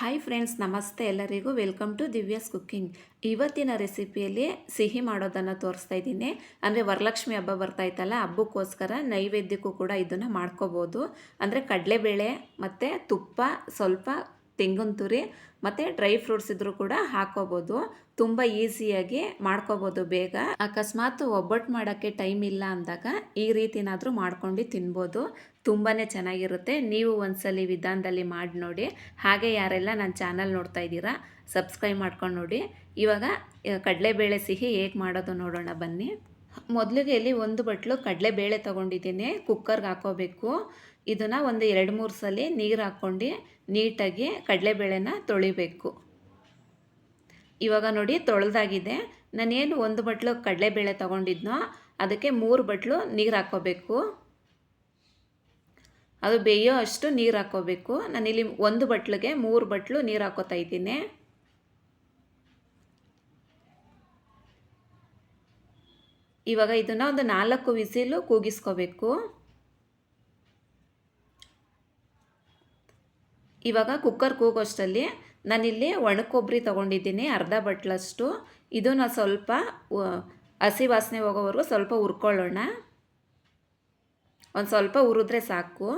Hi friends ನಮಸ್ತೆ ಎಲ್ಲರಿಗೂ. Welcome to Divya's cooking ಇವತ್ತಿನ ರೆಸಿಪಿಯಲ್ಲಿ ಸಿಹಿ ಮಾಡೋದನ್ನು ತೋರಿಸ್ತಾ ಇದ್ದೀನಿ. ಅಂದರೆ ವರಲಕ್ಷ್ಮಿ ಹಬ್ಬ ಬರ್ತಾ ಇತ್ತಲ್ಲ ಹಬ್ಬಕ್ಕೋಸ್ಕರ ನೈವೇದ್ಯಕ್ಕೂ ಕೂಡ ಇದನ್ನು ಮಾಡ್ಕೋಬೋದು. ಅಂದರೆ ಕಡಲೆಬೇಳೆ ಮತ್ತು ತುಪ್ಪ ಸ್ವಲ್ಪ ತೆಂಗಿನ ತುರಿ ಮತ್ತು ಡ್ರೈ ಫ್ರೂಟ್ಸ್ ಇದ್ರೂ ಕೂಡ ಹಾಕೋಬೋದು. ತುಂಬ ಈಸಿಯಾಗಿ ಮಾಡ್ಕೋಬೋದು ಬೇಗ. ಅಕಸ್ಮಾತ್ ಒಬ್ಬಟ್ಟು ಮಾಡೋಕ್ಕೆ ಟೈಮ್ ಇಲ್ಲ ಅಂದಾಗ ಈ ರೀತಿನಾದರೂ ಮಾಡ್ಕೊಂಡು ತಿನ್ಬೋದು. ತುಂಬಾ ಚೆನ್ನಾಗಿರುತ್ತೆ. ನೀವು ಒಂದ್ಸಲಿ ವಿಧಾನದಲ್ಲಿ ಮಾಡಿ ನೋಡಿ. ಹಾಗೆ ಯಾರೆಲ್ಲ ನನ್ನ ಚಾನಲ್ ನೋಡ್ತಾ ಇದ್ದೀರಾ, ಸಬ್ಸ್ಕ್ರೈಬ್ ಮಾಡ್ಕೊಂಡು ನೋಡಿ. ಇವಾಗ ಕಡಲೆಬೇಳೆ ಸಿಹಿ ಹೇಗೆ ಮಾಡೋದು ನೋಡೋಣ ಬನ್ನಿ. ಮೊದಲಿಗೆ ಇಲ್ಲಿ ಒಂದು ಬಟ್ಲು ಕಡಲೆಬೇಳೆ ತೊಗೊಂಡಿದ್ದೀನಿ ಕುಕ್ಕರ್ಗೆ ಹಾಕೋಬೇಕು. ಇದನ್ನು ಒಂದು ಎರಡು ಮೂರು ಸಲ ನೀರು ಹಾಕ್ಕೊಂಡು ನೀಟಾಗಿ ಕಡಲೆಬೇಳೆನ ತೊಳಿಬೇಕು. ಇವಾಗ ನೋಡಿ ತೊಳೆದಾಗಿದೆ. ನಾನೇನು ಒಂದು ಬಟ್ಲು ಕಡಲೆಬೇಳೆ ತೊಗೊಂಡಿದ್ನೋ ಅದಕ್ಕೆ ಮೂರು ಬಟ್ಲು ನೀರು ಹಾಕ್ಕೋಬೇಕು ಅದು ಬೇಯೋ ಅಷ್ಟು ನೀರು ಹಾಕ್ಕೋಬೇಕು ನಾನಿಲ್ಲಿ ಒಂದು ಬಟ್ಲಿಗೆ ಮೂರು ಬಟ್ಲು ನೀರು ಹಾಕೋತಾ ಇದ್ದೀನಿ. ಇವಾಗ ಇದನ್ನು ಒಂದು ನಾಲ್ಕು ವಿಸಿಲು ಕೂಗಿಸ್ಕೋಬೇಕು. ಇವಾಗ ಕುಕ್ಕರ್ ಕೂಗೋಷ್ಟರಲ್ಲಿ ನಾನಿಲ್ಲಿ ಒಣಕೊಬ್ಬರಿ ತೊಗೊಂಡಿದ್ದೀನಿ, ಅರ್ಧ ಬಟ್ಲಷ್ಟು. ಇದನ್ನು ಸ್ವಲ್ಪ ಹಸಿ ವಾಸನೆ ಹೋಗೋವರೆಗೂ ಸ್ವಲ್ಪ ಹುರ್ಕೊಳ್ಳೋಣ. ಒಂದು ಸ್ವಲ್ಪ ಉರಿದ್ರೆ ಸಾಕು.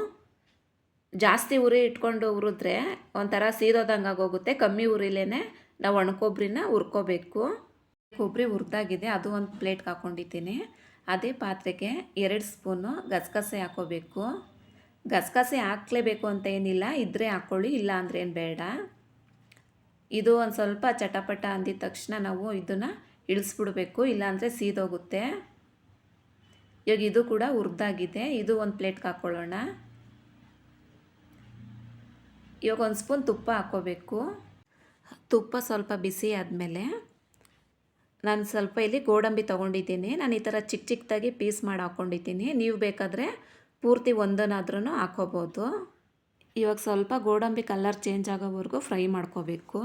ಜಾಸ್ತಿ ಉರಿ ಇಟ್ಕೊಂಡು ಉರಿದ್ರೆ ಒಂಥರ ಸೀದೋದಂಗೆ ಆಗೋಗುತ್ತೆ ಕಮ್ಮಿ ಉರಿಲೇ ನಾವು ಒಣಕೊಬ್ಬರಿನ ಹುರ್ಕೋಬೇಕು. ಕೊಬ್ಬರಿ ಹುರಿದಾಗಿದೆ, ಅದು ಒಂದು ಪ್ಲೇಟ್ಗೆ ಹಾಕ್ಕೊಂಡಿದ್ದೀನಿ ಅದೇ ಪಾತ್ರೆಗೆ ಎರಡು ಸ್ಪೂನು ಗಸಗಸೆ ಹಾಕೋಬೇಕು. ಗಸಗಸೆ ಹಾಕ್ಲೇಬೇಕು ಅಂತ ಏನಿಲ್ಲ ಇದ್ದರೆ ಹಾಕ್ಕೊಳ್ಳಿ ಇಲ್ಲ ಅಂದ್ರೆ ಏನು ಬೇಡ. ಇದು ಒಂದು ಸ್ವಲ್ಪ ಚಟಪಟ ಅಂದಿದ ತಕ್ಷಣ ನಾವು ಇದನ್ನು ಇಳಿಸ್ಬಿಡ್ಬೇಕು, ಇಲ್ಲಾಂದರೆ ಸೀದೋಗುತ್ತೆ. ಇವಾಗ ಇದು ಕೂಡ ಹುರಿದಾಗಿದೆ, ಇದು ಒಂದು ಪ್ಲೇಟ್ಗೆ ಹಾಕ್ಕೊಳ್ಳೋಣ ಇವಾಗ ಒಂದು ಸ್ಪೂನ್ ತುಪ್ಪ ಹಾಕ್ಕೋಬೇಕು ತುಪ್ಪ ಸ್ವಲ್ಪ ಬಿಸಿ ಆದಮೇಲೆ ನಾನು ಸ್ವಲ್ಪ ಇಲ್ಲಿ ಗೋಡಂಬಿ ತೊಗೊಂಡಿದ್ದೀನಿ. ನಾನು ಈ ಥರ ಚಿಕ್ಕ ಚಿಕ್ಕದಾಗಿ ಪೀಸ್ ಮಾಡಿ ಹಾಕ್ಕೊಂಡಿದ್ದೀನಿ. ನೀವು ಬೇಕಾದರೆ ಪೂರ್ತಿ ಒಂದನ್ನಾದ್ರೂ ಹಾಕೋಬೋದು ಇವಾಗ ಸ್ವಲ್ಪ ಗೋಡಂಬಿ ಕಲರ್ ಚೇಂಜ್ ಆಗೋವರೆಗೂ ಫ್ರೈ ಮಾಡ್ಕೋಬೇಕು.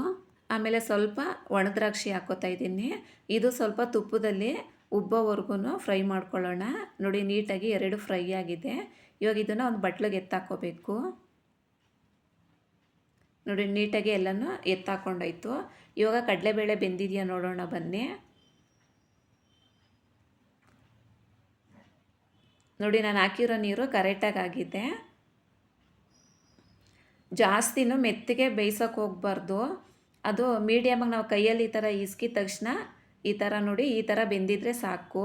ಆಮೇಲೆ ಸ್ವಲ್ಪ ಒಣದ್ರಾಕ್ಷಿ ಹಾಕೋತಾ ಇದ್ದೀನಿ. ಇದು ಸ್ವಲ್ಪ ತುಪ್ಪದಲ್ಲಿ ಉಬ್ಬೋವರೆಗೂ ಫ್ರೈ ಮಾಡ್ಕೊಳ್ಳೋಣ. ನೋಡಿ, ನೀಟಾಗಿ ಎರಡು ಫ್ರೈ ಆಗಿದೆ. ಇವಾಗ ಇದನ್ನು ಒಂದು ಬಟ್ಲಿಗೆ ಎತ್ತಾಕೋಬೇಕು ನೋಡಿ, ನೀಟಾಗಿ ಎಲ್ಲನೂ ಎತ್ತಾಕೊಂಡಾಯ್ತು. ಇವಾಗ ಕಡಲೆಬೇಳೆ ಬೆಂದಿದೆಯಾ ನೋಡೋಣ ಬನ್ನಿ. ನೋಡಿ, ನಾನು ಹಾಕಿರೋ ನೀರು ಕರೆಕ್ಟಾಗಿ ಆಗಿದೆ ಜಾಸ್ತಿನೂ ಮೆತ್ತಿಗೆ ಬೇಯಿಸೋಕೆ ಹೋಗ್ಬಾರ್ದು. ಅದು ಮೀಡಿಯಮಾಗಿ ನಾವು ಕೈಯಲ್ಲಿ ಈ ಥರ ಇಸ್ಕಿದ ತಕ್ಷಣ ಈ ಥರ ನೋಡಿ, ಈ ಥರ ಬೆಂದಿದ್ರೆ ಸಾಕು.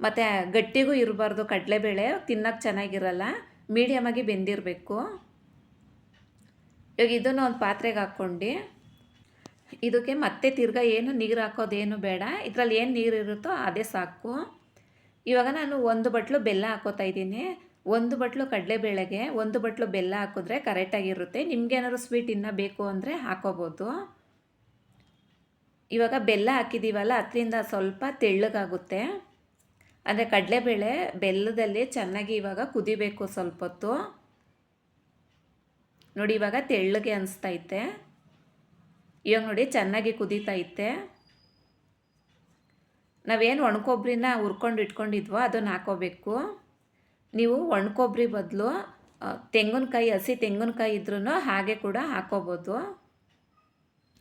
ಮತ್ತು ಗಟ್ಟಿಗೂ ಇರಬಾರ್ದು ಕಡಲೆಬೇಳೆ, ತಿನ್ನೋಕೆ ಚೆನ್ನಾಗಿರಲ್ಲ ಮೀಡಿಯಮಾಗಿ ಬೆಂದಿರಬೇಕು. ಇವಾಗ ಇದನ್ನು ಒಂದು ಪಾತ್ರೆಗೆ ಹಾಕ್ಕೊಂಡು. ಇದಕ್ಕೆ ಮತ್ತೆ ತಿರ್ಗಾ ಏನು ನೀರು ಹಾಕೋದೇನು ಬೇಡ. ಇದರಲ್ಲಿ ಏನು ನೀರು ಇರುತ್ತೋ ಅದೇ ಸಾಕು. ಇವಾಗ ನಾನು ಒಂದು ಬಟ್ಲು ಬೆಲ್ಲ ಹಾಕೋತಾ ಇದ್ದೀನಿ. ಒಂದು ಬಟ್ಲು ಕಡಲೆಬೇಳೆಗೆ, ಒಂದು ಬಟ್ಲು ಬೆಲ್ಲ ಹಾಕಿದ್ರೆ ಕರೆಕ್ಟಾಗಿರುತ್ತೆ ನಿಮ್ಗೇನಾದ್ರು ಸ್ವೀಟ್ ಇನ್ನೂ ಬೇಕು ಅಂದರೆ ಹಾಕೋಬೋದು. ಇವಾಗ ಬೆಲ್ಲ ಹಾಕಿದ್ದೀವಲ್ಲ ಅದರಿಂದ ಸ್ವಲ್ಪ ತೆಳ್ಳಗಾಗುತ್ತೆ. ಅಂದರೆ ಕಡಲೆಬೇಳೆ ಬೆಲ್ಲದಲ್ಲಿ ಚೆನ್ನಾಗಿ ಇವಾಗ ಕುದಿಬೇಕು ಸ್ವಲ್ಪ ಹೊತ್ತು ನೋಡಿ ಇವಾಗ ತೆಳ್ಳಗೆ ಅನಿಸ್ತೈತೆ ಇವಾಗ ನೋಡಿ ಚೆನ್ನಾಗಿ ಕುದೀತೈತೆ ನಾವೇನು ಒಣಕೊಬ್ಬರಿನ ಹುರ್ಕೊಂಡು ಇಟ್ಕೊಂಡಿದ್ವೋ ಅದನ್ನು ಹಾಕೋಬೇಕು. ನೀವು ಒಣಕೊಬ್ಬರಿ ಬದಲು ತೆಂಗಿನಕಾಯಿ, ಹಸಿ ತೆಂಗಿನಕಾಯಿ ಇದ್ರೂ ಹಾಗೆ ಕೂಡ ಹಾಕೋಬೋದು.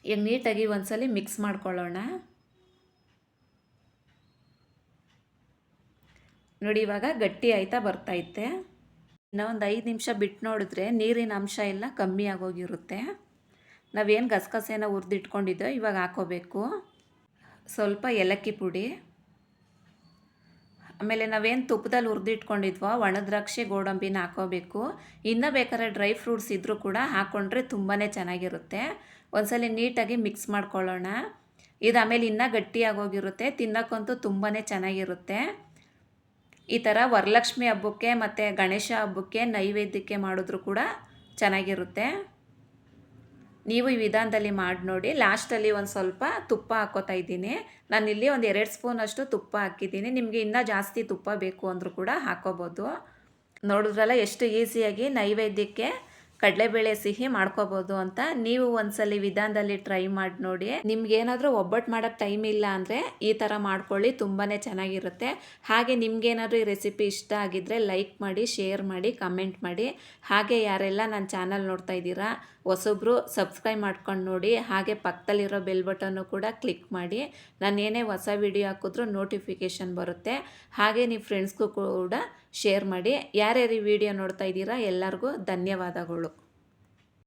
ಈಗ ನೀಟಾಗಿ ಒಂದ್ಸಲಿ ಮಿಕ್ಸ್ ಮಾಡ್ಕೊಳ್ಳೋಣ. ನೋಡಿ, ಇವಾಗ ಗಟ್ಟಿ ಆಯ್ತಾ ಬರ್ತೈತೆ. ಇನ್ನು ಒಂದು ಐದು ನಿಮಿಷ ಬಿಟ್ಟು ನೋಡಿದ್ರೆ ನೀರಿನ ಅಂಶ ಎಲ್ಲ ಕಮ್ಮಿ ಆಗೋಗಿರುತ್ತೆ. ನಾವೇನು ಗಸಗಸೆನ ಹುರಿದಿಟ್ಕೊಂಡಿದ್ದೋ ಇವಾಗ ಹಾಕೋಬೇಕು. ಸ್ವಲ್ಪ ಏಲಕ್ಕಿ ಪುಡಿ. ಆಮೇಲೆ ನಾವೇನು ತುಪ್ಪದಲ್ಲಿ ಹುರಿದಿಟ್ಕೊಂಡಿದ್ವೋ ಒಣದ್ರಾಕ್ಷಿ, ಗೋಡಂಬಿನ ಹಾಕೋಬೇಕು. ಇನ್ನೂ ಬೇಕಾದ್ರೆ ಡ್ರೈ ಫ್ರೂಟ್ಸ್ ಇದ್ದರೂ ಕೂಡ ಹಾಕ್ಕೊಂಡ್ರೆ ತುಂಬಾ ಚೆನ್ನಾಗಿರುತ್ತೆ. ಒಂದ್ಸಲ ನೀಟಾಗಿ ಮಿಕ್ಸ್ ಮಾಡ್ಕೊಳ್ಳೋಣ. ಇದು ಆಮೇಲೆ ಇನ್ನೂ ಗಟ್ಟಿಯಾಗೋಗಿರುತ್ತೆ, ತಿನ್ನೋಕ್ಕಂತೂ ತುಂಬಾ ಚೆನ್ನಾಗಿರುತ್ತೆ. ಈ ಥರ ವರಲಕ್ಷ್ಮಿ ಹಬ್ಬಕ್ಕೆ ಮತ್ತು ಗಣೇಶ ಹಬ್ಬಕ್ಕೆ ನೈವೇದ್ಯಕ್ಕೆ ಮಾಡಿದ್ರು ಕೂಡ ಚೆನ್ನಾಗಿರುತ್ತೆ. ನೀವು ಈ ವಿಧಾನದಲ್ಲಿ ಮಾಡಿ ನೋಡಿ. ಲಾಸ್ಟಲ್ಲಿ ಒಂದು ಸ್ವಲ್ಪ ತುಪ್ಪ ಹಾಕೋತಾ ಇದ್ದೀನಿ. ಇಲ್ಲಿ ಒಂದು ಎರಡು ಸ್ಪೂನಷ್ಟು ತುಪ್ಪ ಹಾಕಿದ್ದೀನಿ. ನಿಮಗೆ ಇನ್ನೂ ಜಾಸ್ತಿ ತುಪ್ಪ ಬೇಕು ಅಂದರೂ ಕೂಡ ಹಾಕೋಬೋದು. ನೋಡಿದ್ರಲ್ಲ ಎಷ್ಟು ಈಸಿಯಾಗಿ ನೈವೇದ್ಯಕ್ಕೆ ಕಡಲೆಬೇಳೆ ಸಿಹಿ ಮಾಡ್ಕೋಬಹುದು ಅಂತ ನೀವು ಒಂದ್ಸಲಿ ವಿಧಾನದಲ್ಲಿ ಟ್ರೈ ಮಾಡಿ ನೋಡಿ. ನಿಮ್ಗೆ ಏನಾದರೂ ಒಬ್ಬಟ್ಟು ಮಾಡೋಕ್ಕೆ ಟೈಮ್ ಇಲ್ಲ ಅಂದರೆ ಈ ಥರ ಮಾಡ್ಕೊಳ್ಳಿ ತುಂಬಾ ಚೆನ್ನಾಗಿರುತ್ತೆ. ಹಾಗೆ ನಿಮ್ಗೇನಾದರೂ ಈ ರೆಸಿಪಿ ಇಷ್ಟ ಆಗಿದ್ರೆ ಲೈಕ್ ಮಾಡಿ, ಶೇರ್ ಮಾಡಿ, ಕಮೆಂಟ್ ಮಾಡಿ. ಹಾಗೆ ಯಾರೆಲ್ಲ ನನ್ನ ಚಾನಲ್ ನೋಡ್ತಾ ಇದ್ದೀರಾ, ಹೊಸೊಬ್ರು ಸಬ್ಸ್ಕ್ರೈಬ್ ಮಾಡ್ಕೊಂಡು ನೋಡಿ. ಹಾಗೆ ಪಕ್ಕದಲ್ಲಿರೋ ಬೆಲ್ ಬಟನ್ನು ಕೂಡ ಕ್ಲಿಕ್ ಮಾಡಿ. ನಾನು ಏನೇ ಹೊಸ ವಿಡಿಯೋ ಹಾಕಿದ್ರೂ ನೋಟಿಫಿಕೇಷನ್ ಬರುತ್ತೆ. ಹಾಗೆ ನೀವು ಫ್ರೆಂಡ್ಸ್ಗೂ ಕೂಡ ಶೇರ್ ಮಾಡಿ ಯಾರ್ಯಾರು ಈ ವಿಡಿಯೋ ನೋಡ್ತಾ ಇದ್ದೀರಾ ಎಲ್ಲರಿಗೂ ಧನ್ಯವಾದಗಳು.